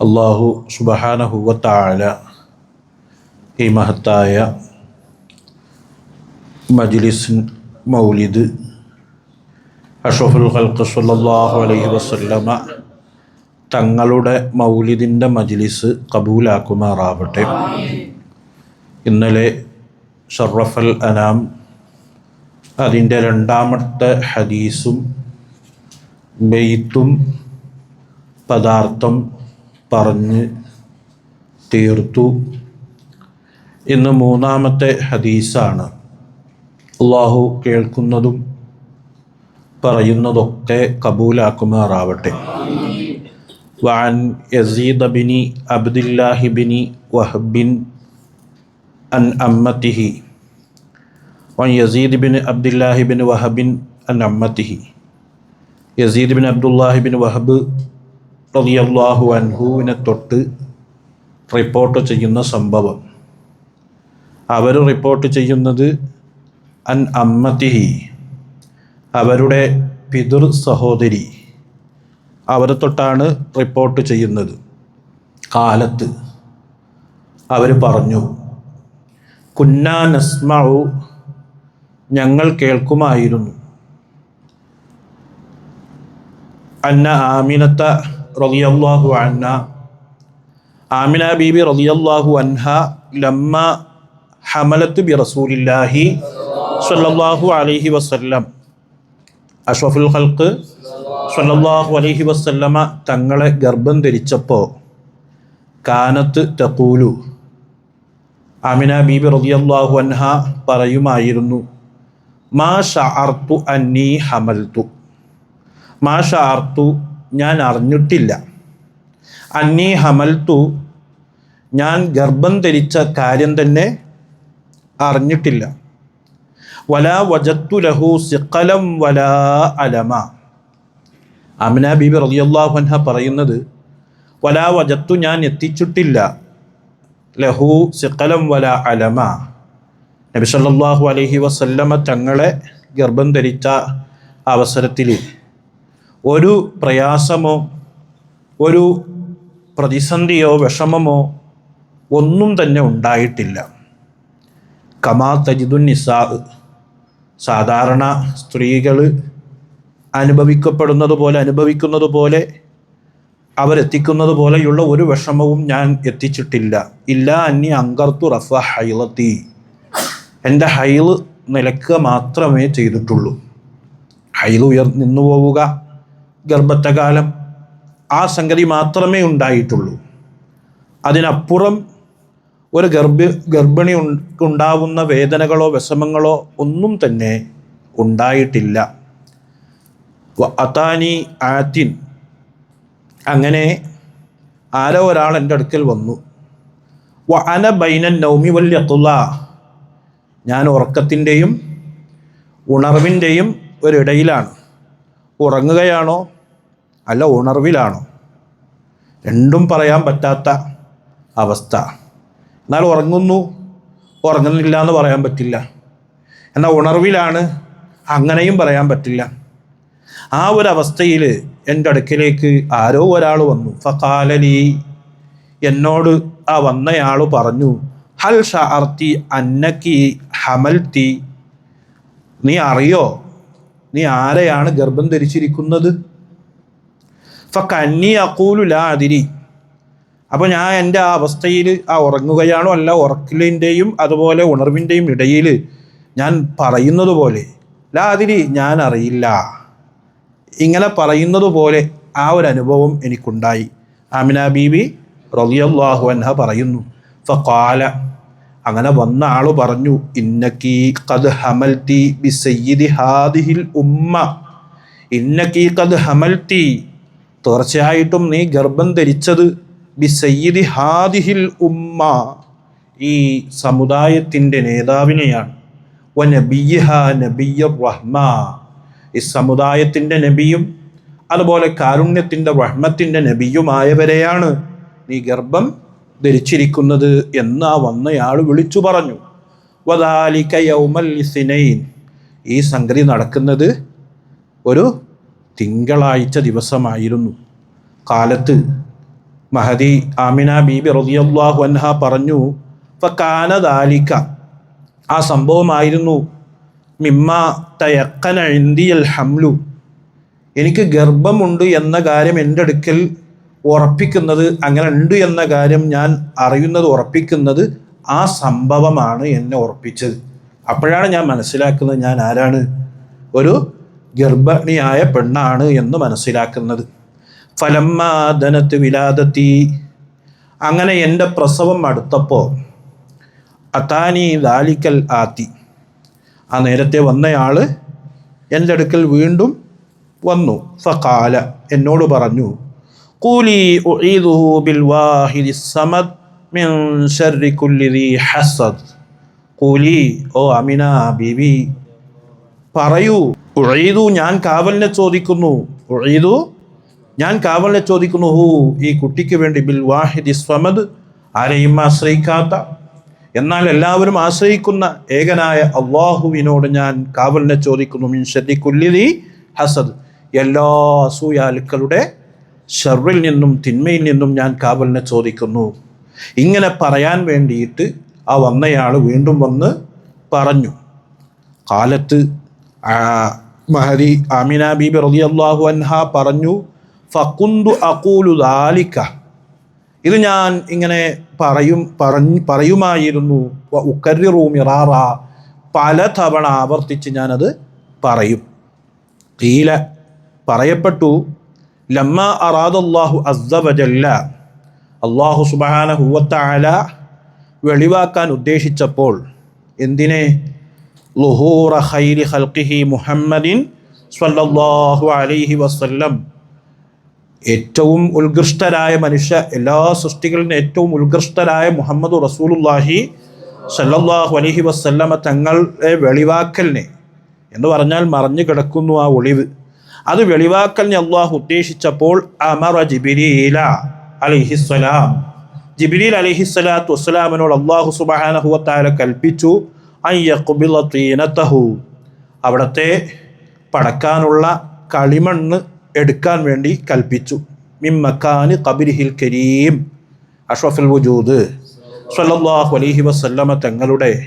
അള്ളാഹു സുബഹാനഹുവത്തായ ഈ മഹത്തായ മജ്ലിസ് മൗലിദ് അഷഫുൽ ഖൽക്ക് സുല്ലാഹു അലൈഹി വസല്ലമ തങ്ങളുടെ മൗലിദിന്റെ മജ്ലിസ് കബൂലാക്കുമാറാവട്ടെ. ഇന്നലെ ഷറഫൽ അനാം അതിന്റെ രണ്ടാമത്തെ ഹദീസും ബെയ്ത്തും പദാർത്ഥം പറഞ്ഞ് തീർത്തു. ഇന്ന് മൂന്നാമത്തെ ഹദീസാണ്. അള്ളാഹു കേൾക്കുന്നതും പറയുന്നതൊക്കെ കബൂലാക്കുമാറാവട്ടെ. വാൻ യസീദ് ബിനി അബ്ദുല്ലാഹി ബിനി വഹബിൻ അൻ അമ്മത്തിഹി. വൻ യസീദ് ബിൻ അബ്ദുല്ലാഹി ബിൻ വഹബിൻ അൻ അമ്മത്തിഹി. യസീദ് ബിൻ അബ്ദുല്ലാഹി ബിൻ വഹബ് റളിയല്ലാഹു അൻഹുവിനെ തൊട്ട് റിപ്പോർട്ട് ചെയ്യുന്ന സംഭവം. അവർ റിപ്പോർട്ട് ചെയ്യുന്നത് അൻ അമ്മത്തിഹി അവരുടെ പിതൃ സഹോദരി. അവരെ തൊട്ടാണ് റിപ്പോർട്ട് ചെയ്യുന്നത്. കാലത്ത് അവർ പറഞ്ഞു കുന്നാ നസ്മാവു ഞങ്ങൾ കേൾക്കുമായിരുന്നു. അന്ന ആമിനത്ത റളിയല്ലാഹു അന്ന ആമിന ബീബി റളിയല്ലാഹു അൻഹ ലമ്മ ഹമലത്ത് ബി റസൂലില്ലാഹി സ്വല്ലല്ലാഹു അലൈഹി വസല്ലം. അഷ്റഫുൽ ഖൽക്ക് സ്വല്ലല്ലാഹു അലൈഹി വസല്ലമ തങ്ങളെ ഗർഭം ധരിച്ചപ്പോൾ കാനത്ത് തഖൂലു. അമിന ബീബി റളിയല്ലാഹു അൻഹ പറയുമായിരുന്നു മാ ഷഅർതു അന്നീ ഹമൽതു. മാ ഷഅർതു ഞാൻ അറിഞ്ഞിട്ടില്ല. അന്നീ ഹമൽതു ഞാൻ ഗർഭം ധരിച്ച കാര്യം തന്നെ അറിഞ്ഞിട്ടില്ല. വല വജത്തു ലഹു സിക്കലം വല അലമ. അമിന ബീബി റളിയല്ലാഹു അൻഹ പറയുന്നത് വല വജത്തു ഞാൻ എത്തിച്ചിട്ടില്ല. ലഹു സിക്കലം വല അലമ. നബി സല്ലല്ലാഹു അലൈഹി വസല്ലമ തങ്ങളെ ഗർഭം ധരിച്ച അവസരത്തിൽ ഒരു പ്രയാസമോ ഒരു പ്രതിസന്ധിയോ വിഷമമോ ഒന്നും തന്നെ ഉണ്ടായിട്ടില്ല. കമാ തജിദുൻ നിസാ സാധാരണ സ്ത്രീകൾ അനുഭവിക്കപ്പെടുന്നത് പോലെ അനുഭവിക്കുന്നത് പോലെ അവരെത്തിക്കുന്നത് പോലെയുള്ള ഒരു വിഷമവും ഞാൻ എത്തിച്ചിട്ടില്ല. ഇല്ല അന്യ അങ്കർത്തു റഫ ഹൈലത്തി. എന്റെ ഹൈൽ നിലക്കുക മാത്രമേ ചെയ്തിട്ടുള്ളൂ. ഹൈൽ ഉയർ നിന്നു പോവുക ഗർഭത്തെ കാലം ആ സംഗതി മാത്രമേ ഉണ്ടായിട്ടുള്ളൂ. അതിനപ്പുറം ഒരു ഗർഭ ഗർഭിണി ഉണ്ടാവുന്ന വേദനകളോ വിഷമങ്ങളോ ഒന്നും തന്നെ ഉണ്ടായിട്ടില്ല. അതാനി ആത്തിൻ. അങ്ങനെ ആരോ ഒരാൾ എന്റെ അടുക്കൽ വന്നു. വ അന ബൈനൻ നൗമി വല്യത്തുള്ള ഞാൻ ഉറക്കത്തിന്റെയും ഉണർവിന്റെയും ഒരിടയിലാണ്. ഉറങ്ങുകയാണോ? അല്ല ഉണർവിലാണോ? രണ്ടും പറയാൻ പറ്റാത്ത അവസ്ഥ. എന്നാൽ ഉറങ്ങുന്നു. ഉറങ്ങുന്നില്ല എന്ന് പറയാൻ പറ്റില്ല. എന്നാൽ ഉണർവിലാണ്. അങ്ങനെയും പറയാൻ പറ്റില്ല. ആ ഒരു അവസ്ഥയിൽ എന്റെ അടുക്കിലേക്ക് ആരോ ഒരാൾ വന്നു. ഫക്കാലലി എന്നോട് ആ വന്നയാൾ പറഞ്ഞു ഹൽ ഷാർത്തി അന്നക്കി ഹമൽത്തി. നീ അറിയോ? നീ ആരെയാണ് ഗർഭം ധരിച്ചിരിക്കുന്നത്? ഫക്കന്നി അക്കൂലു ലാ അതിരി അപ്പോൾ ഞാൻ എന്റെ ആ അവസ്ഥയിൽ ആ ഉറങ്ങുകയാണോ അല്ല ഉറക്കലിന്റെയും അതുപോലെ ഉണർവിന്റെയും ഇടയിൽ ഞാൻ പറയുന്നത് പോലെ ലാ അതിരി ഞാൻ അറിയില്ല. ഇങ്ങനെ പറയുന്നത് പോലെ ആ ഒരു അനുഭവം എനിക്കുണ്ടായി. ആമിന ബീബി റളിയല്ലാഹു അൻഹ പറയുന്നു. ഫഖാല അങ്ങനെ വന്ന ആൾ പറഞ്ഞു ഇന്നക്കി ബി സയ്യിദി ഹാദിഹിൽ ഉമ്മ. ഇന്നക്കി തീർച്ചയായിട്ടും നീ ഗർഭം ധരിച്ചത് ബി സയ്യിദി ഹാദിഹിൽ ഉമ്മ ഈ സമുദായത്തിന്റെ നേതാവിനെയാണ്. വ ഈ സമുദായത്തിന്റെ നബിയും അതുപോലെ കാരുണ്യത്തിന്റെ റഹ്മത്തിന്റെ നബിയുമായവരെയാണ് നീ ഗർഭം ധരിച്ചിരിക്കുന്നത് എന്ന് വന്നയാൾ വിളിച്ചു പറഞ്ഞു. വദാലിക ഈ സംഗതി നടക്കുന്നത് ഒരു തിങ്കളാഴ്ച ദിവസമായിരുന്നു. കാലത്ത് മഹദി ആമിന ബീബി റളിയല്ലാഹു അൻഹ പറഞ്ഞു ഫക്കാന ദാലിക. ആ സംഭവമായിരുന്നു. മിമ്മ തയക്കന ഹംലു. എനിക്ക് ഗർഭമുണ്ട് എന്ന കാര്യം എന്റെ അടുക്കൽ ഉറപ്പിക്കുന്നത് അങ്ങനെ ഉണ്ട് എന്ന കാര്യം ഞാൻ അറിയുന്നത് ഉറപ്പിക്കുന്നത് ആ സംഭവമാണ് എന്നെ ഉറപ്പിച്ചത്. അപ്പോഴാണ് ഞാൻ മനസ്സിലാക്കുന്നത് ഞാൻ ആരാണ്? ഒരു ഗർഭിണിയായ പെണ്ണാണ് എന്ന് മനസ്സിലാക്കുന്നത്. ഫലമ്മാദനത്ത് വിലാദത്തി. അങ്ങനെ എന്റെ പ്രസവം അടുത്തപ്പോൾ അത്താനി ദാലിക്കൽ ആത്തി. ആ നേരത്തെ വന്നയാൾ എന്റെ അടുക്കൽ വീണ്ടും വന്നു. ഫകാല എന്നോട് പറഞ്ഞു കൂലി ബിൽ വാഹിദി സമദ് മിൻ ശർരി കുല്ലി ദീ ഹസദ്. കൂലി ഓ അമിന ബീബി പറയൂ. ഉഴീതു ഞാൻ കാവലിനെ ചോദിക്കുന്നു. ഉഴീതു ഞാൻ കാവലിനെ ചോദിക്കുന്നു. ഹൂ ഈ കുട്ടിക്ക് വേണ്ടി ബിൽ വാഹിദി സ്വമദ് ആരെയും ആശ്രയിക്കാത്ത? എന്നാൽ എല്ലാവരും ആശ്രയിക്കുന്ന ഏകനായ അള്ളാഹുവിനോട് ഞാൻ കാവലിനെ ചോദിക്കുന്നു. മിൻ ഷർരി കുല്ലിദി ഹസദ്. എല്ലാ അസൂയാലുക്കളുടെ ഷർറിൽ നിന്നും തിന്മയിൽ നിന്നും ഞാൻ കാവലിനെ ചോദിക്കുന്നു. ഇങ്ങനെ പറയാൻ വേണ്ടിയിട്ട് ആ വന്നയാൾ വീണ്ടും വന്ന് പറഞ്ഞു. കാലത്ത് മഹരി ആമിന ബീബി റളിയല്ലാഹു അൻഹ പറഞ്ഞു ഫക്കുന്തു അക്കൂലു ദാലിക്ക ഇത് ഞാൻ ഇങ്ങനെ പറയും പറഞ്ഞ് പറയുമായിരുന്നു. ഉക്കറിറൂ മിറാറ. പലതവണ ആവർത്തിച്ച് ഞാനത് പറയും. കീല പറയപ്പെട്ടു ലമ്മ അറാദല്ലാഹു അസ്സവജല്ല അള്ളാഹു സുബാനഹുവത്താല വെളിവാക്കാൻ ഉദ്ദേശിച്ചപ്പോൾ എന്തിനെ? ലുഹൂറ ഖൈരി ഹൽക്കിഹി മുഹമ്മദിൻ സ്വല്ലല്ലാഹു അലൈഹി വസ്ല്ലം. ഏറ്റവും ഉത്കൃഷ്ടരായ മനുഷ്യ എല്ലാ സൃഷ്ടികളിലും ഏറ്റവും ഉത്കൃഷ്ടരായ മുഹമ്മദ് റസൂലുല്ലാഹി സല്ലല്ലാഹു അലഹി വസ്ല്ലമ തങ്ങളെ വെളിവാക്കലിനെ. എന്ന് പറഞ്ഞാൽ മറഞ്ഞു കിടക്കുന്നു ആ ഒളിവ്. അത് വെളിവാക്കലിനെ അള്ളാഹു ഉദ്ദേശിച്ചപ്പോൾ അമറ ജിബിരീല അലിഹിസ്സലാം. ജിബിരിൽ അലിഹിസ്സലാത്തു വസ്സലാമിനോട് അള്ളാഹു സുബാനഹുവത്താല കൽപ്പിച്ചു അയ്യക്കുബില തീനത്തഹു അവിടത്തെ പടക്കാനുള്ള കളിമണ്ണ് എടുക്കാൻ വേണ്ടി കൽപ്പിച്ചു. മിമ്മക്കാന് കബിരിഹിൽ കരീം. അഷ്റഫുൽ വജൂദ്. സ്വല്ലല്ലാഹു അലൈഹി വസല്ലമ തങ്ങളുടെ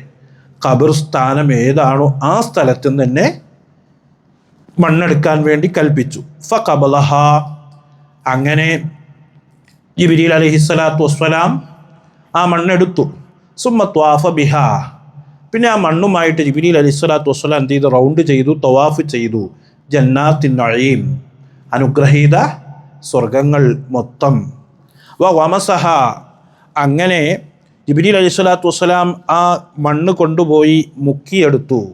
ഖബർ സ്ഥാനം ഏതാണോ ആ സ്ഥലത്ത് തന്നെ മണ്ണെടുക്കാൻ വേണ്ടി കൽപ്പിച്ചു. ഫ കബലഹ അങ്ങനെ ജിബിരിൽ അലഹിസ്സലാത്തു വസ്സലാം ആ മണ്ണെടുത്തു. സുമ്മ ത്വാഫ ബിഹ. പിന്നെ ആ മണ്ണുമായിട്ട് ജിബിരിൽ അലിസ്വലാത്തു വസ്സലാം എന്ത് ചെയ്തു? റൗണ്ട് ചെയ്തു തവാഫ് ചെയ്തു. ജന്നാത്തിൻ നഴീം അനുഗ്രഹീത സ്വർഗങ്ങൾ മൊത്തം. വ വമസഹ. അങ്ങനെ ജിബിരിൽ അലിസ്വലാത്തു വസ്സലാം ആ മണ്ണ് കൊണ്ടുപോയി മുക്കിയെടുത്തു.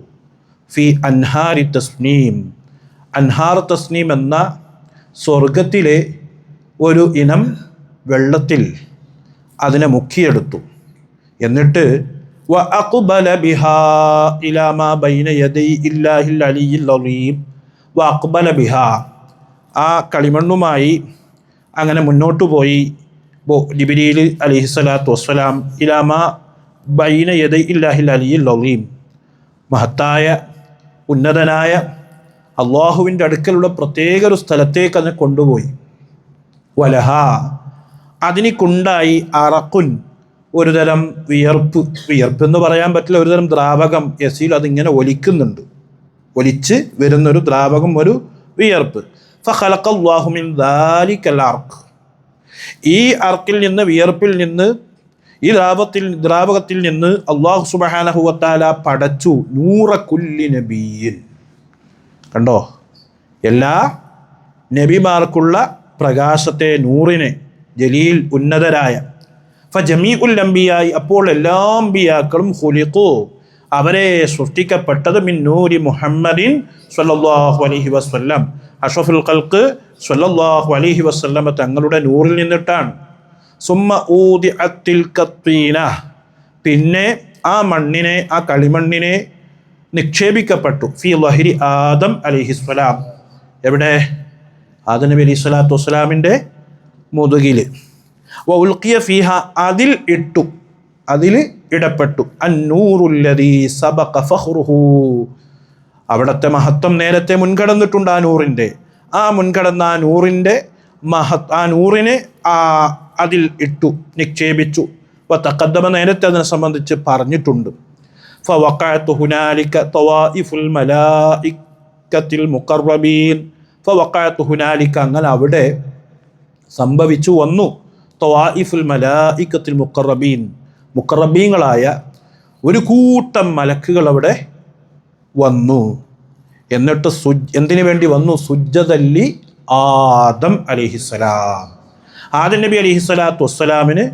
ഫി അൻഹാരി തസ്നീം. അൻഹാർ തസ്നീം എന്ന സ്വർഗത്തിലെ ഒരു ഇനം വെള്ളത്തിൽ അതിനെ മുക്കിയെടുത്തു. എന്നിട്ട് വ അക്ബല ബിഹാ ഇലാ മാ ബൈന യദൈ ഇല്ലാഹിൽ അലിയിൽ അലീം. വ അക്ബല ബിഹാ. ആ കളിമണ്ണുമായി അങ്ങനെ മുന്നോട്ട് പോയി. ബോ ജിബിരിയിൽ അലിഹിസ്സലാത്തു വസ്സലാം ഇലാമ ബൈന യദൈ ഇല്ലാഹിൽ അലിയിൽ അലീം. മഹത്തായ ഉന്നതനായ അള്ളാഹുവിന്റെ അടുക്കലുള്ള പ്രത്യേക ഒരു സ്ഥലത്തേക്ക് അതിനെ കൊണ്ടുപോയി. വലഹ. അതിനിക്കുണ്ടായി അറക്കുൻ ഒരു തരം വിയർപ്പ്. വിയർപ്പ് എന്ന് പറയാൻ പറ്റില്ല ഒരു തരം ദ്രാവകം. യസീൽ അതിങ്ങനെ ഒലിക്കുന്നുണ്ട്. ഒലിച്ച് വരുന്നൊരു ദ്രാവകം ഒരു വിയർപ്പ്. ഫലക്കല്ലാഹുമിൻ ദാലിക്കൽ ഈ അർക്കിൽ നിന്ന് വിയർപ്പിൽ നിന്ന് ഈ ദ്രാവത്തിൽ ദ്രാവകത്തിൽ നിന്ന് അള്ളാഹു സുബഹാനഹുവത്താല പടച്ചു. നൂറ കുല്ലി നബിയിൽ കണ്ടോ? എല്ലാ നബിമാർക്കുള്ള പ്രകാശത്തെ നൂറിനെ ജലീൽ ഉന്നതരായ. ഫ ജമീ ഉല്ലംബിയായി അപ്പോൾ എല്ലാ അമ്പിയാക്കളും ഹുലിഖു അവരെ സൃഷ്ടിക്കപ്പെട്ടത് മിൻ നൂരി മുഹമ്മദിൻ സ്വല്ലാഹു അലഹി വസല്ലം. അഷഫുൽ ഖൽക്ക് സ്വല്ലാഹു അലഹി വസല്ലമ തങ്ങളുടെ നൂറിൽ നിന്നിട്ടാണ്. സുമ്മ ഊതി അത്തിൽ കത്തീന പിന്നെ ആ മണ്ണിനെ ആ കളിമണ്ണിനെ നിക്ഷേപിക്കപ്പെട്ടു. ഫി ലഹിരി ആദം അലിഹിസ്വലാം എവിടെ? ആദം നബി അലി സ്വലാത്തു വസ്സലാമിന്റെ മുതുകിൽ വ ഉൽക്കിയ ഫിഹ അതിൽ ഇട്ടു. അതിൽ ഇടപെട്ടു അന്നൂറുല്ലതി സബക ഫഹ്റുഹു അവിടുത്തെ മഹത്വം നേരത്തെ മുൻകടന്നിട്ടുണ്ട് ആ നൂറിന്റെ. ആ മുൻകടന്ന ആ നൂറിന്റെ മഹത് ആ നൂറിന് ആ അതിൽ ഇട്ടു നിക്ഷേപിച്ചു. അപ്പോൾ തക്കദ്ദമ നേരത്തെ അതിനെ സംബന്ധിച്ച് പറഞ്ഞിട്ടുണ്ട്. ഫവഖഅത്ത് هنالك طوائف الملائكة മുഖർറബീൻ فوقعت هنالك അങ്ങനെ അവിടെ സംഭവിച്ചു വന്നു. തവായിഫുൽ മലായിക്കത്തിൽ മുഖറബീൻ മുഖറബീങ്ങളായ ഒരു കൂട്ടം മലക്കുകൾ അവിടെ വന്നു. എന്നിട്ട് സു എന്തിനു വേണ്ടി വന്നു? സുജ്ജതല്ലി ആദം അലിഹിസ്സലാം. ആദം നബി അലിഹിസ്സലാത്തു വസ്സലാമിന്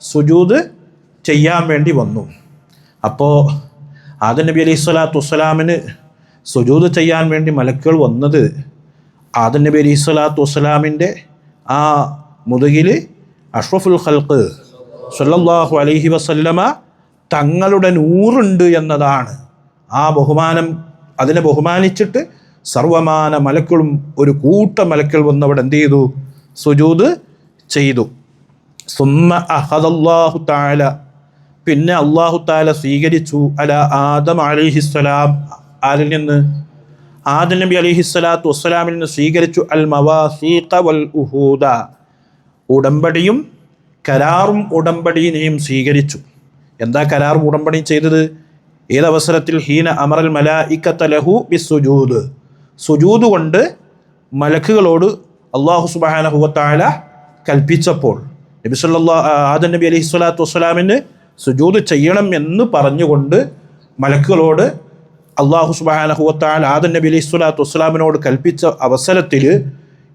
സുജൂദ് ചെയ്യാൻ വേണ്ടി വന്നു. അപ്പോൾ ആദം നബി അലൈഹി സ്വലാത്തു വസ്സലാമിന് സുജൂത് ചെയ്യാൻ വേണ്ടി മലക്കുകൾ വന്നത് ആദം നബി അലൈഹി സ്വലാത്തു വസ്സലാമിന്റെ ആ മുതുകിൽ അഷ്റഫുൽ ഖൽക്ക് സല്ലല്ലാഹു അലൈഹി വസല്ലമ തങ്ങളുടെ നൂറുണ്ട് എന്നതാണ്. ആ ബഹുമാനം അതിനെ ബഹുമാനിച്ചിട്ട് സർവമാന മലക്കളും ഒരു കൂട്ട മലക്കൾ വന്നവിടെ എന്ത് ചെയ്തു? സുജൂത് ചെയ്തു. സുമ അഹദല്ലാഹു താല പിന്നെ അള്ളാഹു താല സ്വീകരിച്ചു. അല ആദം അലിഹിസ്സലാം ആരിൽ നിന്ന്? ആദം നബി അലിഹിസ്സലാത്തു വസ്സലാമിൽ നിന്ന് സ്വീകരിച്ചു. അൽ മവാസീഖ വൽ ഉഹൂദ. ഉടമ്പടിയും കരാറും ഉടമ്പടിയിനെയും സ്വീകരിച്ചു. എന്താ കരാറും ഉടമ്പടിയും ചെയ്തത്? ഏതവസരത്തിൽ? ഹീന അമറൽ മലായിക്കത്ത ലഹു ബി സുജൂദ് സുജൂദ് കൊണ്ട് മലക്കുകളോട് അള്ളാഹു സുബാനഹുവത്തായ കൽപ്പിച്ചപ്പോൾ. നബി സല്ലാ ആദം നബി അലൈഹി സ്വലാത്തു വസ്സലാമിന് സുജൂദ് ചെയ്യണം എന്ന് പറഞ്ഞുകൊണ്ട് മലക്കുകളോട് അള്ളാഹു സുബാനഹുവത്താൽ ആദൻ നബി അലൈഹി സ്വലാത്തു വസ്സലാമിനോട് കൽപ്പിച്ച അവസരത്തിൽ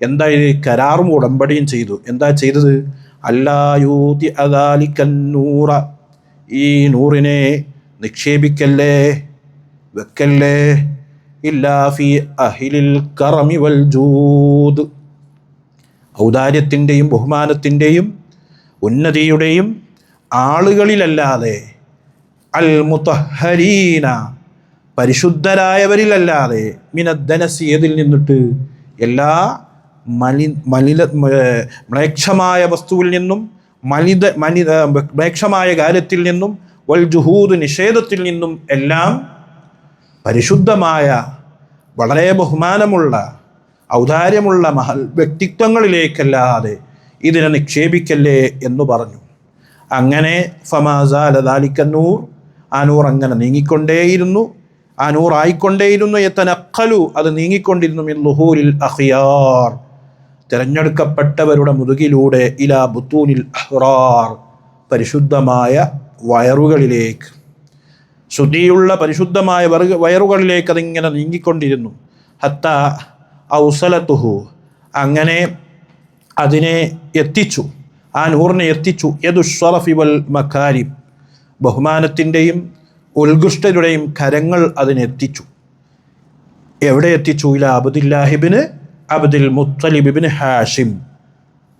എന്താ കരാറും ഉടമ്പടിയും ചെയ്തു. എന്താ ചെയ്തത്? അല്ലായൂതി അദാലിക്കന്നൂറ ഈ നൂറിനെ നിക്ഷേപിക്കല്ലേ? വെക്കല്ലേ? ഇല്ലാഫി അഹിലിൽ കറമി വൽ ജൂദ്. ഔദാര്യത്തിന്റെയും ബഹുമാനത്തിന്റെയും ഉന്നതിയുടെയും ആളുകളിലല്ലാതെ അൽ മുത്തഹരീന പരിശുദ്ധരായവരിലല്ലാതെ മിനദ്ധനസി ഏതിൽ നിന്നിട്ട് എല്ലാ മലി മലിന മ്ലേക്ഷമായ വസ്തുവിൽ നിന്നും മലിത മനിത മ്ലേക്ഷമായ കാര്യത്തിൽ നിന്നും വൽ ജുഹൂദ് നിഷേധത്തിൽ നിന്നും എല്ലാം പരിശുദ്ധമായ വളരെ ബഹുമാനമുള്ള ഔദാര്യമുള്ള മഹൽ വ്യക്തിത്വങ്ങളിലേക്കല്ലാതെ ഇതിനെ നിക്ഷേപിക്കല്ലേ എന്ന് പറഞ്ഞു. അങ്ങനെ ഫമാസാലിക്കന്നൂർ ആ നൂർ അങ്ങനെ നീങ്ങിക്കൊണ്ടേയിരുന്നു. ആ നൂർ ആയിക്കൊണ്ടേയിരുന്നു. എത്തനക്കലു അത് നീങ്ങിക്കൊണ്ടിരുന്നു. മിൻ ലുഹൂരിൽ അഖിയാർ തിരഞ്ഞെടുക്കപ്പെട്ടവരുടെ മുതുകിലൂടെ ഇലാ ബുത്തൂനിൽ അഹ്റാർ പരിശുദ്ധമായ വയറുകളിലേക്ക്. ശുദ്ധിയുള്ള പരിശുദ്ധമായ വറുക വയറുകളിലേക്ക് അതിങ്ങനെ നീങ്ങിക്കൊണ്ടിരുന്നു. ഹത്ത ഔസലത്തുഹു അങ്ങനെ അതിനെ എത്തിച്ചു. ആ നൂറിനെ എത്തിച്ചു. യദുഷറഫി വൽ മക്കാരിം ബഹുമാനത്തിന്റെയും ഉത്കൃഷ്ടരുടെയും കരങ്ങൾ അതിനെത്തിച്ചു എവിടെ എത്തിച്ചു? ഇല അബ്ദുല്ലാഹിബിന് അബ്ദുൽ മുത്തലിബിബിന് ഹാഷിം.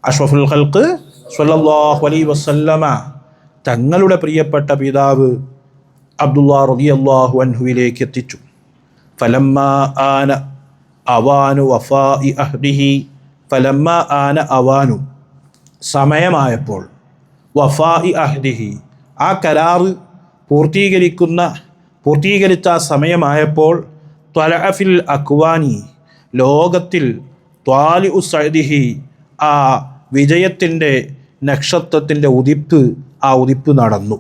അഷ്റഫുൽ ഖൽക്ക് സ്വല്ലല്ലാഹു അലൈഹി വസല്ലമ. തങ്ങളുടെ പ്രിയപ്പെട്ട പിതാവ് അബ്ദുല്ലാ റളിയല്ലാഹു അൻഹുവിലേക്ക് എത്തിച്ചു. ഫലമ്മ ആന അവാനു വഫാഇ അഹ്ദിഹി. ഫലമ്മ ആന അവാനു. സമയമായപ്പോൾ വഫായി അഹ്ദിഹി ആ കരാറ് പൂർത്തീകരിക്കുന്ന പൂർത്തീകരിച്ച സമയമായപ്പോൾ ത്വലഅഫിൽ അക്വാനി ലോകത്തിൽ ത്വാലി ഉസൈദിഹി ആ വിജയത്തിന്റെ നക്ഷത്രത്തിന്റെ ഉദിപ്പ് ആ ഉദിപ്പ് നടന്നു.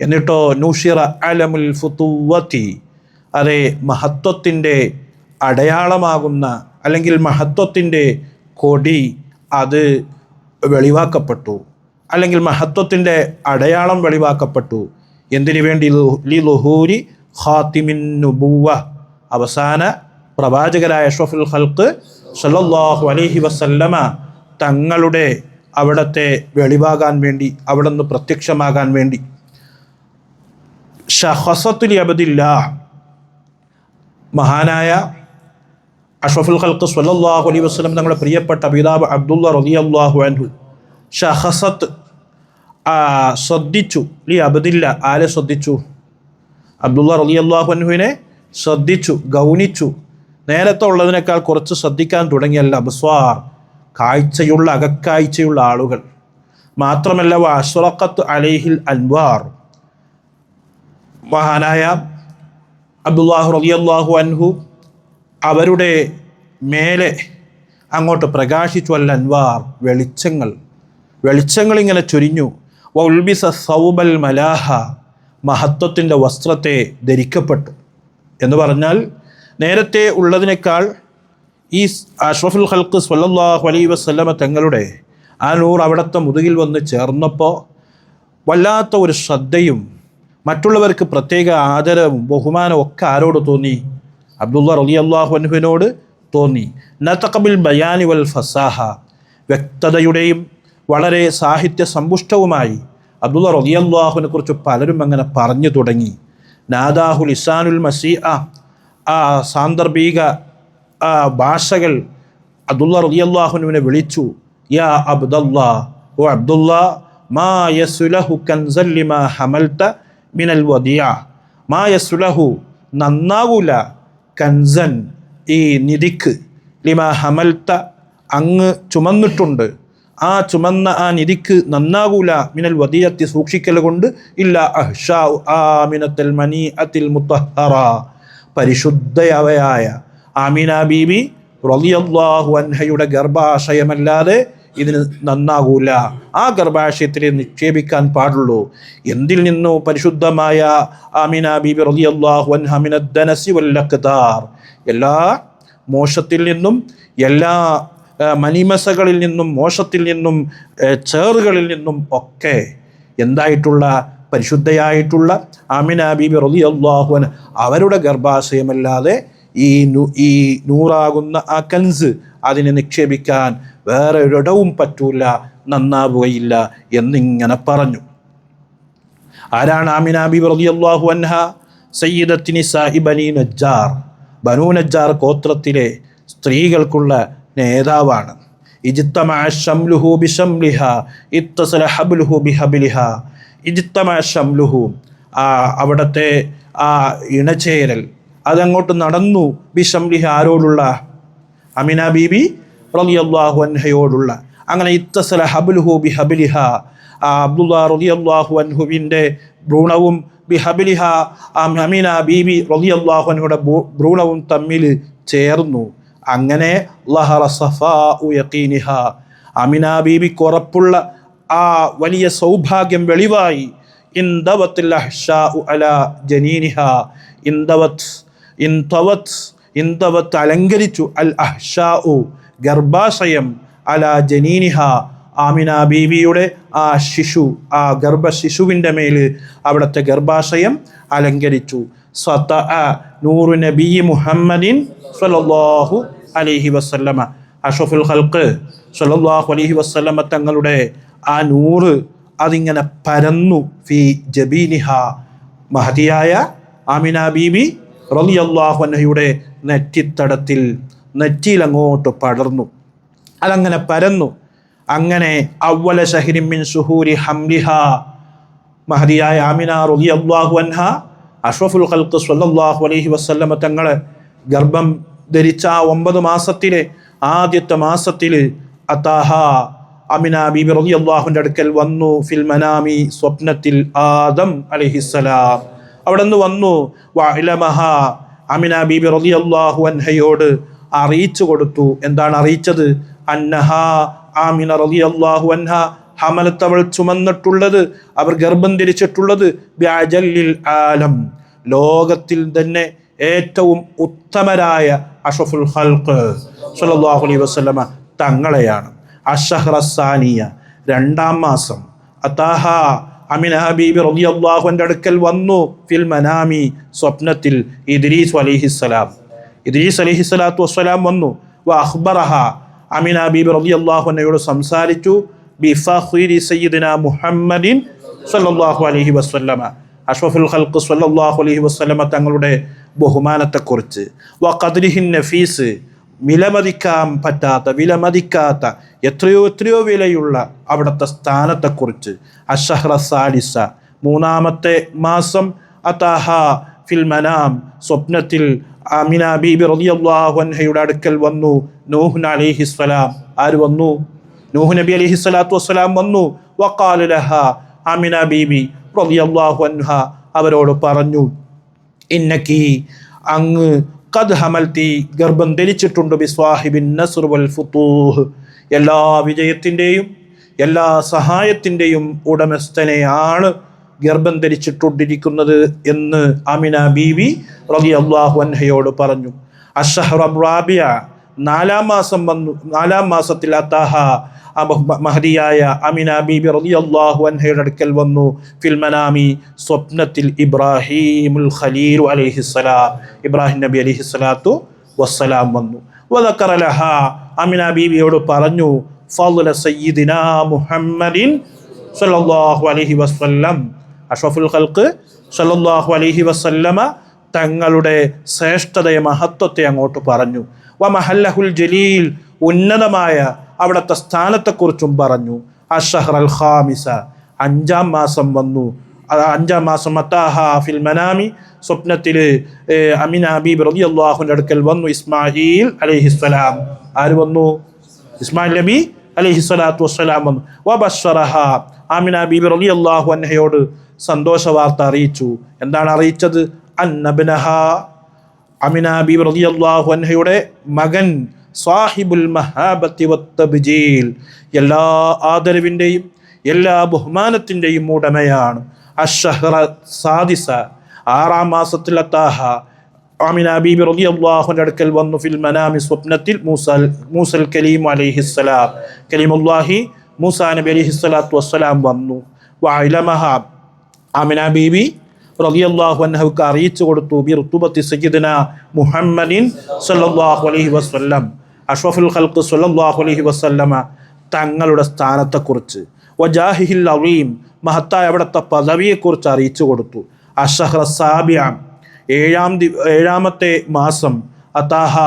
എന്നിട്ടോ നൂഷിറ അലമുൽ ഫുത്തുവത്തി അതെ മഹത്വത്തിന്റെ അടയാളമാകുന്ന അല്ലെങ്കിൽ മഹത്വത്തിന്റെ കൊടി അത് വെളിവാക്കപ്പെട്ടു. അല്ലെങ്കിൽ മഹത്വത്തിന്റെ അടയാളം വെളിവാക്കപ്പെട്ടു. എന്തിനു വേണ്ടി ലി ലുഹൂരി ഖാത്തിമിൻ നുബുവ? അവസാന പ്രവാചകരായ അഷ്റഫുൽ ഹൽക്ക് സല്ലാഹു അലഹി വസല്ലമ തങ്ങളുടെ അവിടത്തെ വെളിവാകാൻ വേണ്ടി അവിടെ നിന്ന് പ്രത്യക്ഷമാകാൻ വേണ്ടി. ഷഹസത്തുൽ അബദില്ല മഹാനായ അഷ്റഫുൽ ഖൽക്ക് സ്വല്ലല്ലാഹു അലൈഹി വസല്ലം തങ്ങളുടെ പ്രിയപ്പെട്ട പിതാവ് അബ്ദുള്ള റളിയല്ലാഹു അൻഹു ഷഹസത്ത് ശ്രദ്ധിച്ചു. ലി അബദില്ല ആരെ ശ്രദ്ധിച്ചു? അബ്ദുള്ള റളിയല്ലാഹു അൻഹുവിനെ ശ്രദ്ധിച്ചു ഗൗനിച്ചു. നേരത്തെ ഉള്ളതിനേക്കാൾ കുറച്ച് ശ്രദ്ധിക്കാൻ തുടങ്ങിയല്ല. അബ്സ്വാർ കാഴ്ചയുള്ള അകക്കാഴ്ചയുള്ള ആളുകൾ. മാത്രമല്ല അഷ്റഖത്ത് അലൈഹിൽ അൻവാർ. മഹാനായ അബ്ദുല്ലാഹു റളിയല്ലാഹു അൻഹു അവരുടെ മേലെ അങ്ങോട്ട് പ്രകാശിച്ചു അൽ അൻവാർ വെളിച്ചങ്ങൾ. വെളിച്ചങ്ങൾ ഇങ്ങനെ ചൊരിഞ്ഞു. ഉൽബിസ സൗബൽ മലാഹ മഹത്വത്തിന്റെ വസ്ത്രത്തെ ധരിക്കപ്പെട്ടു. എന്ന് പറഞ്ഞാൽ നേരത്തെ ഉള്ളതിനേക്കാൾ ഈ അഷ്റഫുൽ ഹൽക്ക് സ്വല്ലല്ലാഹു അലൈ വസ്ലമ തങ്ങളുടെ ആ നൂർ അവിടുത്തെ മുതുകിൽ വന്ന് ചേർന്നപ്പോൾ വല്ലാത്ത ഒരു ശ്രദ്ധയും മറ്റുള്ളവർക്ക് പ്രത്യേക ആദരവും ബഹുമാനവും ഒക്കെ ആരോട് തോന്നി? അബ്ദുള്ള റലി അള്ളാഹുഅൻഹുവിനോട് തോന്നി. നത്തക്കബിൽ ബയാനി വൽ ഫസാഹ. വ്യക്തതയുടെയും വളരെ സാഹിത്യ സമ്പുഷ്ടവുമായി അബ്ദുള്ള റലി അള്ളാഹുവിനെ കുറിച്ച് പലരും അങ്ങനെ പറഞ്ഞു തുടങ്ങി. നാദാഹുൽ ഇസാനുൽ മസീ ആ സാന്ദർഭിക ആ ഭാഷകൾ അബ്ദുള്ള റളിയല്ലാഹുവിനെ വിളിച്ചു. യാ അബ്ദുള്ള ഓ അബ്ദുല്ലാ മാ യസുലഹു കൻസല്ലിമ ഹമൽത്ത മിനൽ വദിയ മാ യസുലഹു നന്നാവൂല. കൻസൻ ഈ നിധിക്ക് ലിമ ഹമൽത്ത അങ്ങ് ചുമന്നിട്ടുണ്ട്. ആ ചുമന്ന ആ നിധിക്ക് നന്നാകൂല. മിനൽ വതിയത്തി സൂക്ഷിക്കൽ കൊണ്ട് ഇല്ല അഹ്ഷാ ആമിനത്തൽ മനി അത്തിൽ മുത്തഹറ പരിശുദ്ധയവയായ ആമിന ബീബി റളിയല്ലാഹു അൻഹയുടെ ഗർഭാശയമല്ലാതെ ഇതിന് നന്നാകൂല. ആ ഗർഭാശയത്തിലെ നിക്ഷേപിക്കാൻ പാടുള്ളൂ. എന്തിൽ നിന്നു പരിശുദ്ധമായ ആമിന ബിബി റളിയല്ലാഹു അൻഹ മിനദ്ദനസി വല്ലഖ്താർ എല്ലാ മോശത്തിൽ നിന്നും എല്ലാ മനിമസകളിൽ നിന്നും മോശത്തിൽ നിന്നും ചേറുകളിൽ നിന്നും ഒക്കെ എന്തായിട്ടുള്ള പരിശുദ്ധയായിട്ടുള്ള ആമിന ബീബി റളിയല്ലാഹു അവരുടെ ഗർഭാശയമല്ലാതെ ഈ ഈ നൂറാകുന്ന ആ കൻസ് അതിനെ നിക്ഷേപിക്കാൻ വേറെ ഒരിടവും പറ്റൂല നന്നാവുകയില്ല എന്നിങ്ങനെ പറഞ്ഞു. ആരാണ് ആമിനാബി റളിയല്ലാഹു അൻഹ? സയ്യിദത്തിനി സാഹിബനി നജ്ജാർ. ബനു നജ്ജാർ ഗോത്രത്തിലെ സ്ത്രീകൾക്കുള്ള നേതാവാണ്. ആ അവിടുത്തെ ആ ഇണചേരൽ അതങ്ങോട്ട് നടന്നു. ബിഷംലിഹ ആരോടുള്ള അമിന ബീബി റളിയല്ലാഹു അൻഹയോടുള്ള. അങ്ങനെ ഇത്തസല ഹബുൽഹു ബി ഹബിലിഹ ആ അബ്ദുള്ള റളിയല്ലാഹു അൻഹുവിന്റെ ഭ്രൂണവും ബിഹബിലിഹ. ആ അമീന ബീബി റളിയല്ലാഹു അൻഹയുടെ ഭ്രൂ- ഭ്രൂണവും തമ്മിൽ ചേർന്നു. അങ്ങനെ ലഹറ യഖീനിഹ. അമിന ബീബിക്ക് ഉറപ്പുള്ള ആ വലിയ സൗഭാഗ്യം വെളിവായി. ഇന്തവത്തിൽ അഹ്ഷാഉ അല ജനീനിഹ. ഇന്തവത്ത് ഇന്തവത്ത് ഇന്തവത്ത് അലങ്കരിച്ചു അൽ അഹ്ഷാ ഉ ഗർഭാശയം അല ജനീനിഹ. ആമിന ബീവിയുടെ ആ ശിശു ആ ഗർഭ ശിശുവിന്റെ മേൽ അവിടുത്തെ ഗർഭാശയം അലങ്കരിച്ചു. സ്വത നൂറു നബി മുഹമ്മദിൻ സ്വല്ലല്ലാഹു അലൈഹി വസല്ലമ. അഷഫുൽ ഹൽക്ക് സ്വല്ലല്ലാഹു അലൈഹി വസല്ലമ തങ്ങളുടെ ആ നൂറ് അതിങ്ങനെ പരന്നു. ഫി ജബീനിഹ. മഹതിയായ ആമിന ബീബി റളിയല്ലാഹു അൻഹയുടെ നെറ്റിത്തടത്തിൽ നെറ്റിയിൽ അങ്ങോട്ട് പടർന്നു. അതങ്ങനെ പരന്നു. അങ്ങനെ അവല ഷഹരിമിൻ സുഹൂരി ഹംലിഹ. മഹദിയായ ആമിന റളിയല്ലാഹു അൻഹ അഷ്റഫുൽ ഖൽക്ക് സല്ലാഹു അലഹി വസല്ലമ തങ്ങൾ ഗർഭം ധരിച്ച ആ ഒമ്പത് മാസത്തിലെ ആദ്യത്തെ മാസത്തിൽ അതാഹ അമിന ബിബി ബീബി അള്ളാഹുവിന്റെ അടുക്കൽ വന്നു. ഫിൽ മനാമി സ്വപ്നത്തിൽ ആദം അലൈഹിസ്സലാം. അവിടെ നിന്ന് വന്നു. വഅലമഹ. അമിന ബീബി റളിയല്ലാഹു അൻഹയോട് അറിയിച്ചു കൊടുത്തു. എന്താണ് അറിയിച്ചത്? അന്നഹ ആമിന റളിയല്ലാഹു അൻഹ. ഹമലത്ത് അവൾ ചുമന്നിട്ടുള്ളത് അവർ ഗർഭം ധരിച്ചിട്ടുള്ളത് ആലം. ലോകത്തിൽ തന്നെ ഏറ്റവും ഉത്തമരായ അഷഫുൽ ഹൽക്ക് സല്ലല്ലാഹു അലൈഹി വസല്ലമ തങ്ങളെയാണ്. അഷഹ്റസാനിയ രണ്ടാം മാസം. അത്താഹ അമിന ഹബീബി റളിയല്ലാഹുവിന്റെ അടുക്കൽ വന്നു ഫിൽ മനാമി സ്വപ്നത്തിൽ ഇദ്രീസ് അലിഹിസ്സലാം. ഇദ്രീസ് അലിഹിസ്സലാത്തു വസ്സലാം വന്നു. വ അഹ്ബറഹ അമിന ഹബീബി റളിയല്ലാഹു അൻഹയോട് സംസാരിച്ചു. ബിഫഖിരി സയ്യിദിന മുഹമ്മദിൻ സല്ലാഹു അലൈഹി വസല്ലമ അഷ്റഫുൽ ഖൽക്ക് സല്ലാഹു അലൈഹി വസല്ലമ തങ്ങളുടെ ബഹുമാനത്തെക്കുറിച്ച്. വ ഖദ്രിഹിൻ നഫീസ്. വിലമതിക്കാൻ പറ്റാത്ത വിലമതിക്കാത്ത എത്രയോ എത്രയോ വിലയുള്ള അവിടുത്തെ സ്ഥാനത്തെക്കുറിച്ച് അഷഹ്റ സാലിസ മൂന്നാമത്തെ മാസം അതാഹ ഫിൽ മനാം സ്വപ്നത്തിൽ അമിന ബീബി റളിയല്ലാഹു അൻഹയുടെ അടുക്കൽ വന്നു. നൂഹ് അലൈഹിസ്സലാം ആര് വന്നു? നൂഹ് നബി അലിഹി സ്വലാത്തു വസ്സലാം വന്നു. വക്കാലുലഹ അമിന ബീബി റളിയല്ലാഹു അൻഹ അവരോട് പറഞ്ഞു ഇന്നക്കി അങ്ങ് കത് ഹമൽത്തി ഗർഭം ധരിച്ചിട്ടുണ്ട് ബിസ്വാഹിബിൻ നസ്ർ വൽ ഫുത്തൂഹ്. എല്ലാ വിജയത്തിന്റെയും എല്ലാ സഹായത്തിന്റെയും ഉടമസ്ഥനെയാണ് ഗർഭം ധരിച്ചിട്ടുണ്ടിരിക്കുന്നത് എന്ന് അമിന ബീവി റബി അള്ളാഹു അൻഹയോട് പറഞ്ഞു. അഷഹ്റബിയ നാലാം മാസം വന്നു നാലാം മാസത്തിൽ അത്താഹ മഹദിയായ അമിന ബീബി അള്ളാഹു അൻഹയുടെ അടുക്കൽ വന്നു. ഫിൽമനാമി സ്വപ്നത്തിൽ ഇബ്രാഹിമുൽ ഖലീൽ അലൈഹിസ്സലാം ഇബ്രാഹിം നബി അലൈഹിസ്സലാത്തു വസ്സലാം വന്നു. വദക്കറലഹ അമിന ബീബിയോട് പറഞ്ഞു ഫضل സയ്യിദിന മുഹമ്മദിൻ സല്ലല്ലാഹു അലൈഹി വസല്ലം. അഷ്റഫുൽ ഖൽക്ക് സല്ലല്ലാഹു അലൈഹി വസല്ലമ തങ്ങളുടെ ശ്രേഷ്ഠതയെ മഹത്വത്തെ അങ്ങോട്ട് പറഞ്ഞു. വ മഹല്ലഹുൽ ജലീൽ ഉന്നതമായ അവിടുത്തെ സ്ഥാനത്തെക്കുറിച്ചും പറഞ്ഞു. അഷഹർ അൽ ഖാമിസ അഞ്ചാം മാസം വന്നു. അഞ്ചാം മാസം അത്താഹ ഫിൽ മനാമി സ്വപ്നത്തിൽ അമിന ഹബീബ് റബി അള്ളാഹുന്റെ അടുക്കൽ വന്നു. ഇസ്മായിൽ അലൈഹിസ്സലാം ആര് വന്നു? ഇസ്മായിൽ നബി അലൈഹി സ്വലാത്തു വസ്സലാം വന്നു. വബഷറഹ ആമിന ബീബി അള്ളാഹു അൻഹയോട് സന്തോഷ വാർത്ത അറിയിച്ചു. എന്താണ് അറിയിച്ചത്? അന്നബനഹ. അമിന ബി റളിയല്ലാഹു അൻഹയുടെ മകൻ സാഹിബുൽ മഹാബത്തി വത്തബ്ജീൽ. എല്ലാ ആദരവിന്റെയും എല്ലാ ബഹുമാനത്തിന്റെയും ഉടമയാണ്. അഷഹറ സാദിസ ആറാം മാസത്തിൽ അത്താഹ. ആമിന ബീബി റബി അള്ളാഹുന്റെ അടുക്കൽ വന്നു. ഫിൽ മനാമി സ്വപ്നത്തിൽ മൂസൽ മൂസൽ കലീം അലൈഹിസ്സലാം. കലീമുല്ലാഹി മൂസാ നബി അലിഹിസ്സലാത്തു വസ്സലാം വന്നു. വഅലമഹ ആമിന ബീബി റളി അള്ളാഹു അൻഹുക്ക് അറിയിച്ചു കൊടുത്തു ബി റുത്തുബത്തി സയ്യിദന മുഹമ്മദിൻ സല്ലല്ലാഹു അലൈഹി വസല്ലം. അഷ്റഫുൽ ഖൽഖ് സല്ലല്ലാഹു അലൈഹി വസല്ലമ തങ്ങളുടെ സ്ഥാനത്തെക്കുറിച്ച് വജാഹിഹിൽ അവീം മഹത്തായ അവിടുത്തെ പദവിയെക്കുറിച്ച് അറിയിച്ചു കൊടുത്തു. അഷഹ്റ സാബിയാം ഏഴാം ദി ഏഴാമത്തെ മാസം അത്താഹ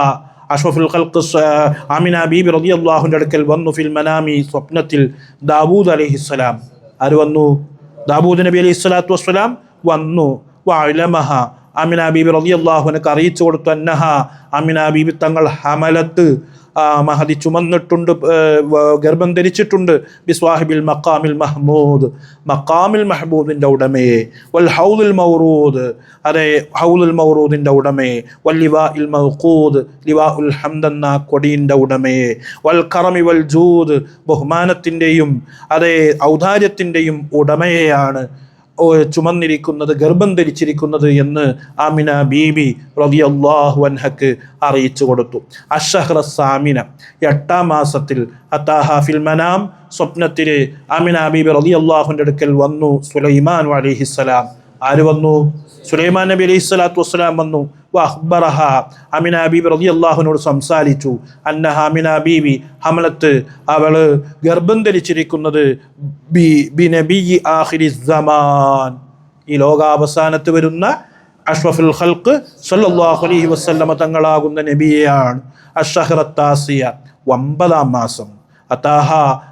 അഷ്റഫുൽ ഖൽഖ് സ- ആമിന ബീബി റബി അള്ളാഹുന്റെ അടുക്കൽ വന്നു ഫിൽ മനാമി സ്വപ്നത്തിൽ ദാവൂദ് അലൈഹിസ്സലാം. ആര് വന്നു? ദാവൂദ് നബി അലൈഹി സ്വലാത്തു വസ്സലാം. വന്നു. വഅലമഹ അമിന ബീബി റളി അള്ളാഹുവിനക്ക് അറിയിച്ചു കൊടുത്തു അന്നഹ. അമിന ബീബി തങ്ങൾ ഹമലത്ത് ആ, മഹദി ചുമന്നിട്ടുണ്ട് ഗർഭം ധരിച്ചിട്ടുണ്ട്. ബിസ്വാഹിബിൽ മക്കാമിൽ മഹ്മൂദ്. മക്കാമിൽ മഹ്മൂദിന്റെ ഉടമയെ. വൽ ഹൗലുൽ മൗറൂദ്. അതെ ഹൗലുൽ മൗറൂദിന്റെ ഉടമയെ. വൽ ലിവാ ഇൽ മൗഖൂദ്. ലിവാ ഉൽ ഹംദെന്ന കൊടിയിന്റെ ഉടമയെ. വൽ കറമി വൽ ജൂദ്. ബഹുമാനത്തിന്റെയും അതെ ഔദാര്യത്തിന്റെയും ഉടമയെയാണ് ചുമന്നിരിക്കുന്നത് ഗർഭം ധരിച്ചിരിക്കുന്നത് എന്ന് ആമിന ബീബി റളിയല്ലാഹു അൻഹക്ക് അറിയിച്ചു കൊടുത്തു. അഷഹ്റ സാമിന. എട്ടാം മാസത്തിൽ അത്താഹ ഫിൽമനാം സ്വപ്നത്തിൽ ആമിന ബീബി അള്ളാഹുവിന്റെ അടുക്കൽ വന്നു. സുലൈമാൻ അലിഹിസ്സലാം. ആര് വന്നു? സുലൈമാൻ നബി അലൈഹി സ്വലാത്തു വസ്സലാം വന്നു. വഅഖ്ബറഹ അമിന ബീബി റളിയല്ലാഹുവിനോട് സംസാരിച്ചു. അന്നഹ അമിന ബീബി ഹമലത്ത് അവൾ ഗർഭം ധരിച്ചിരിക്കുന്നത് ബി ബി നബി ആഖിരി സമാൻ. ഈ ലോകാവസാനത്ത് വരുന്ന അഷ്റഫുൽ ഖൽക്ക് സല്ലാഹു അലൈഹി വസല്ലമ തങ്ങളാകുന്ന നബിയെയാണ് അഷഹറത്താസിയ. ഒമ്പതാം മാസം. അതാഹ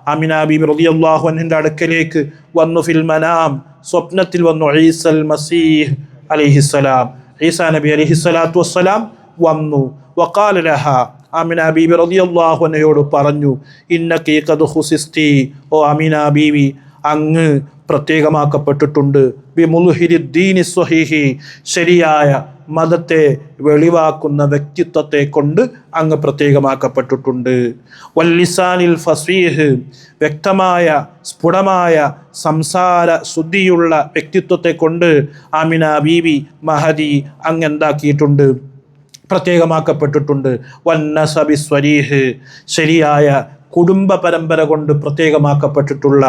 അമിന ബീബി റളിയല്ലാഹു അൻഹിന്റെ അടുക്കലേക്ക് വന്നു ഫിൽ മനാം. സ്വപ്നത്തിൽ വന്നു ഈസൽ മസീഹ് അലൈഹിസ്സലാം. ഈസാ നബി അലൈഹിസ്സലാത്തു വസ്സലാം വന്നു. വക്കാല ലഹ. അമിന ബീബി റളിയല്ലാഹു അൻഹയോട് പറഞ്ഞു ഇന്നകി ഖദ് ഹുസിസ്തി. ഓ അമിന ബീവി അങ്ങ് പ്രത്യേകമാക്കപ്പെട്ടിട്ടുണ്ട്. സ്വഹീഹി ശരിയായ മതത്തെ വെളിവാക്കുന്ന വ്യക്തിത്വത്തെ കൊണ്ട് അങ്ങ് പ്രത്യേകമാക്കപ്പെട്ടിട്ടുണ്ട്. വല്ലിസാനിൽ ഫസീഹ് വ്യക്തമായ സ്ഫുടമായ സംസാര ശുദ്ധിയുള്ള വ്യക്തിത്വത്തെ കൊണ്ട് ആമിന ബീവി മഹദി അങ്ങ് എന്താക്കിയിട്ടുണ്ട്? പ്രത്യേകമാക്കപ്പെട്ടിട്ടുണ്ട്. വന്നസബി സ്വരീഹ് ശരിയായ കുടുംബ പരമ്പര കൊണ്ട് പ്രത്യേകമാക്കപ്പെട്ടിട്ടുള്ള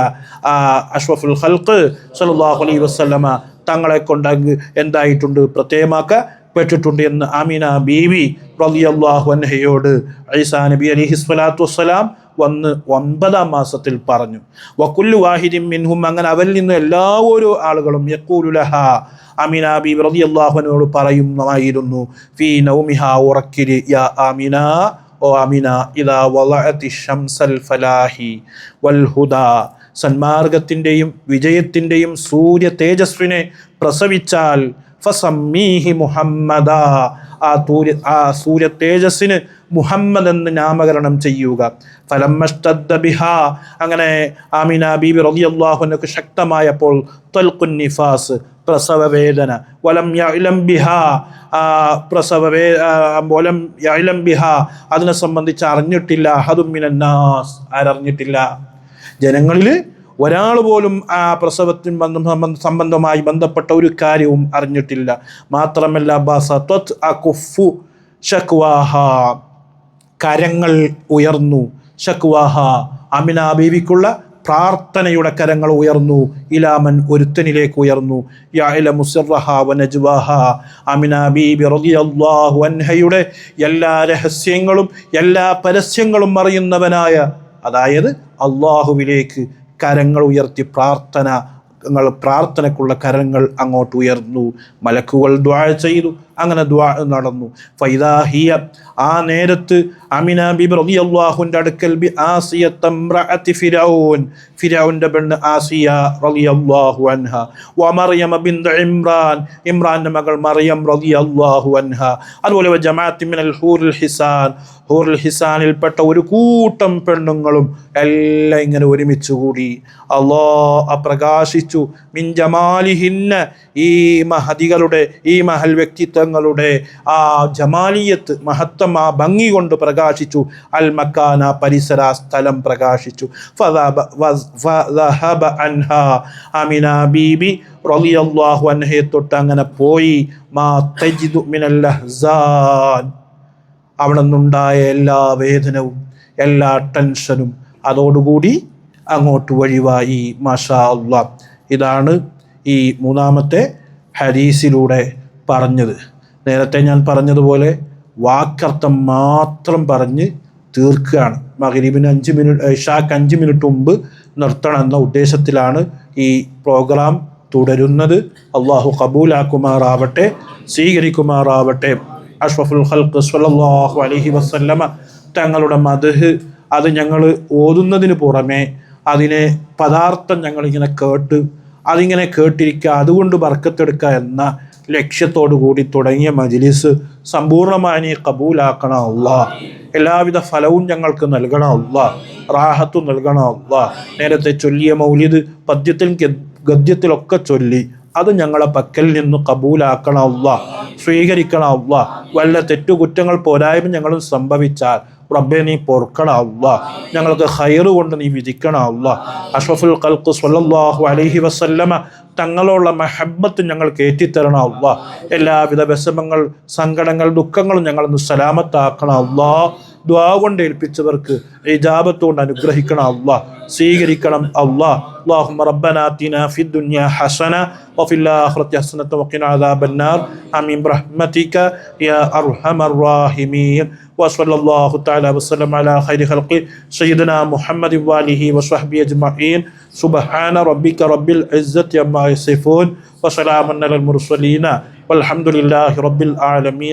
ആ അഷ്റഫുൽ ഹൽക്ക് സല്ലല്ലാഹു അലൈ വസല്ലമ തങ്ങളെ കൊണ്ട് അങ്ങ് എന്തായിട്ടുണ്ട് പ്രത്യേകമാക്കപ്പെട്ടിട്ടുണ്ട് എന്ന് ആമിന ബീവി റളിയല്ലാഹു അൻഹയോട് ഐസാ നബി അലി സ്വലാത്തു വസ്സലാം വന്ന് ഒൻപതാം മാസത്തിൽ പറഞ്ഞു. വക്കുല്ലു വാഹിദിൻ മിൻഹും അങ്ങനെ അവരിൽ നിന്ന് എല്ലാ ഓരോ ആളുകളും യക്കൂലുലഹ അമിന ബി റളിയല്ലാഹുവിനോട് പറയുന്നതായിരുന്നു ഫീ നൗമിഹ ഉറക്കിരി യാ ആമിന ഓ അമിന ഇതാ വളഅത്തി ഷംസൽ ഫലാഹി വൽ സന്മാർഗത്തിന്റെയും വിജയത്തിന്റെയും സൂര്യ തേജസ്വിനെ പ്രസവിച്ചാൽ ഫസമ്മീഹി മുഹമ്മദ. ആ തൂര്യ ആ സൂര്യ തേജസ്സിന് മുഹമ്മദ് എന്ന് നാമകരണം ചെയ്യുക. ഫലമ്മഷ്തദ്ദ ബിഹ. അങ്ങനെ ആമിന ബീബി അള്ളാഹുനക്ക് ശക്തമായപ്പോൾ തൊൽക്കുൻ നിഫാസ് പ്രസവ വേദന. വലം യഅലം ബിഹ. ആ പ്രസവ വേ വലം യഅലം ബിഹ. അതിനെ സംബന്ധിച്ച് അറിഞ്ഞിട്ടില്ല. അഹദും മിനന്നാസ്. ആരറിഞ്ഞിട്ടില്ല. ജനങ്ങളിൽ ഒരാൾ പോലും ആ പ്രസവത്തിന് ബന്ധം- സംബന്ധമായി ബന്ധപ്പെട്ട ഒരു കാര്യവും അറിഞ്ഞിട്ടില്ല. മാത്രമല്ല ബസത്വത് അകുഫു ഷക്വാഹ കരങ്ങൾ ഉയർന്നു. ഷക്വാഹ അമിന ബീവിക്കുള്ള പ്രാർത്ഥനയുടെ കരങ്ങൾ ഉയർന്നു. ഇലാമൻ ഒരുത്തനിലേക്ക് ഉയർന്നു. അമിന ബീബി റളിയല്ലാഹു അൻഹയുടെ എല്ലാ രഹസ്യങ്ങളും എല്ലാ പരസ്യങ്ങളും അറിയുന്നവനായ അതായത് അള്ളാഹുവിലേക്ക് കരങ്ങൾ ഉയർത്തി പ്രാർത്ഥന ങ്ങൾ പ്രാർത്ഥനക്കുള്ള കരങ്ങൾ അങ്ങോട്ട് ഉയർന്നു. മലക്കുകൾ ദ്വാഴ ചെയ്തു. അങ്ങനെ ദ്വാ നടന്നു. ഫൈദാഹിയ ആ നേരത്ത് അമിന ബിബി അള്ളാഹുന്റെ അടുക്കൽ ബി ആസിയ തമ്രഅത്തി ഫിരൗൻ ഫിരൗന്റെ പെണ്ണ് ആസിയ റളിയല്ലാഹു അൻഹ. വ മറിയം ബിന്ത് ഇമ്രാൻ ഇമ്രാന്റെ മകൾ മറിയം റളിയല്ലാഹു അൻഹ. അതുപോലെ ജമാഅത്തി മിനൽ ഹൂറുൽ ഹിസാൻ ഹൂറുൽ ഹിസാനിൽപ്പെട്ട ഒരു കൂട്ടം പെണ്ണുങ്ങളും എല്ലാം ഇങ്ങനെ ഒരുമിച്ച് കൂടി. അള്ളാ അപ്രകാശിച്ചു. മിൻ ജമാലിഹിന്ന ഈ മഹതികളുടെ ഈ മഹൽ വ്യക്തിത്വങ്ങളുടെ ആ ജമാലിയത്ത് മഹത്വം ആ ഭംഗി കൊണ്ട് പ്രകാശിച്ചു. അൽ മക്കാന പരിസര സ്ഥലം പ്രകാശിച്ചു. അമിന ബീബി റളിയല്ലാഹു അൻഹയെ തൊട്ട് അങ്ങനെ പോയി. മാ തജിദു മിനൽ അഹ്സാൻ അവിടെ നിന്നുണ്ടായ എല്ലാ വേദനവും എല്ലാ ടെൻഷനും അതോടുകൂടി അങ്ങോട്ട് വഴിവായി. മാഷാ അള്ളാ. ഇതാണ് ഈ മൂന്നാമത്തെ ഹരീസിലൂടെ പറഞ്ഞത്. നേരത്തെ ഞാൻ പറഞ്ഞതുപോലെ വാക്കർത്ഥം മാത്രം പറഞ്ഞ് തീർക്കുകയാണ്. മകരീബിന് അഞ്ച് മിനിറ്റ് ഇഷാക്ക് അഞ്ച് മിനിറ്റ് മുമ്പ് നിർത്തണം എന്ന ഉദ്ദേശത്തിലാണ് ഈ പ്രോഗ്രാം തുടരുന്നത്. അള്ളാഹു കബൂലാക്കുമാറാവട്ടെ സ്വീകരിക്കുമാറാവട്ടെ. അഷ്റഫുൽ ഖൽഖ് സ്വല്ലല്ലാഹു അലഹി വസല്ലമ തങ്ങളുടെ മദ്ഹ് അത് ഞങ്ങൾ ഓതുന്നതിന് പുറമെ അതിനെ പദാർത്ഥം ഞങ്ങളിങ്ങനെ കേട്ട് അതിങ്ങനെ കേട്ടിരിക്കുക അതുകൊണ്ട് വർക്കത്തെടുക്കുക എന്ന ലക്ഷ്യത്തോടു കൂടി തുടങ്ങിയ മജിലിസ് സമ്പൂർണമായി നീ കബൂലാക്കണ അള്ളാ. എല്ലാവിധ ഫലവും ഞങ്ങൾക്ക് നൽകണ അള്ളാ. റാഹത്തും നൽകണ അള്ളാ. നേരത്തെ ചൊല്ലിയ മൗലിദ് പദ്യത്തിൽ ഗദ്യത്തിലൊക്കെ ചൊല്ലി. അത് ഞങ്ങളെ പക്കൽ നിന്ന് കബൂലാക്കണം അള്ളാ. സ്വീകരിക്കണ അള്ളാ. വല്ല തെറ്റുകുറ്റങ്ങൾ പോരായ്മ ഞങ്ങൾ സംഭവിച്ചാൽ റബ്ബെ നീ പൊറുക്കണ അള്ളാ. ഞങ്ങൾക്ക് ഹൈറ് കൊണ്ട് നീ വിധിക്കണ അള്ളാ. അഷ്റഫുൽ ഖൽക്ക് സല്ലല്ലാഹു അലൈഹി വസല്ലമ തങ്ങളുള്ള മഹബത്ത് ഞങ്ങൾ കയറ്റിത്തരണം അള്ളാഹ് എല്ലാവിധ വിഷമങ്ങൾ സങ്കടങ്ങൾ ദുഃഖങ്ങളും ഞങ്ങളൊന്ന് സലാമത്താക്കണം അള്ളാ. ദ്വാ കൊണ്ട് ഏൽപ്പിച്ചവർക്ക് ഇജാബത്ത് കൊണ്ട് അനുഗ്രഹിക്കണം അള്ളാ സ്വീകരിക്കണം അള്ളാ اللهم ربنا آتنا في الدنيا حسنة وفي الآخرة حسنة وقنا عذاب النار آمين برحمتك يا أرحم الراحمين وصلى الله تعالى وسلم على خير خلقه سيدنا محمد وآله وصحبه أجمعين سبحان ربك رب العزة عما يصفون وسلام على المرسلين والحمد لله رب العالمين